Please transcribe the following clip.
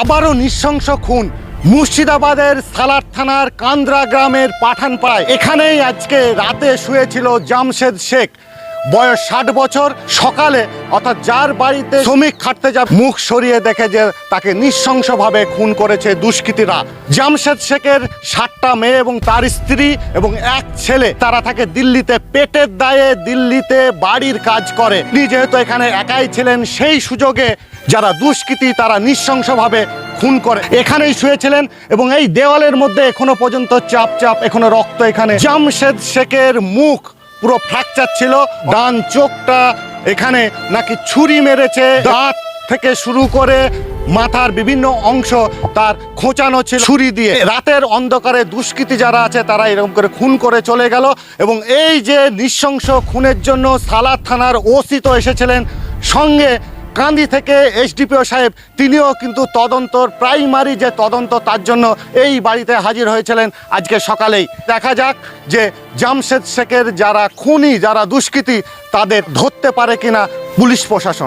আবারও নৃশংস খুন। মুর্শিদাবাদের সালার থানার কান্দ্রা গ্রামের পাঠানপাড়ায়। এখানেই আজকে রাতে শুয়েছিল জামশেদ শেখ। বয়স ষাট বছর, সকালে অর্থাৎ যার বাড়িতে শ্রমিক খাটতে যা মুখ সরিয়ে দেখে যে তাকে নৃশংসভাবে খুন করেছে দুষ্কৃতীরা। জামশেদ শেখের ষাটটা মেয়ে এবং তার স্ত্রী এবং এক ছেলে, তারা থাকে দিল্লিতে, পেটের দায়ে দিল্লিতে বাড়ির কাজ করে। তিনি যেহেতু এখানে একাই ছিলেন, সেই সুযোগে যারা দুষ্কৃতী, তারা নৃশংসভাবে খুন করে। এখানেই শুয়েছিলেন এবং এই দেওয়ালের মধ্যে এখনও পর্যন্ত চাপ চাপ, এখনও রক্ত এখানে। জামশেদ শেখের মুখ পুরো ফ্র্যাকচার ছিল। ডান চোখটা এখানে নাকি ছুরি মেরেছে। দাঁত থেকে শুরু করে মাথার বিভিন্ন অংশ তার খোঁচানো ছিল ছুরি দিয়ে। রাতের অন্ধকারে দুষ্কৃতি যারা আছে, তারা এরকম করে খুন করে চলে গেল। এবং এই যে নৃশংস খুনের জন্য সালাদ থানার ওসি তো এসেছিলেন। সঙ্গে কান্দি থেকে এসডিপিও সাহেব, তিনিও কিন্তু তদন্তর প্রাইমারি যে তদন্ত, তার জন্য এই বাড়িতে হাজির হয়েছিলেন আজকে সকালেই। দেখা যাক যে জামশেদ শেখের যারা খুনি, যারা দুষ্কৃতী, তাদের ধরতে পারে কিনা পুলিশ প্রশাসন।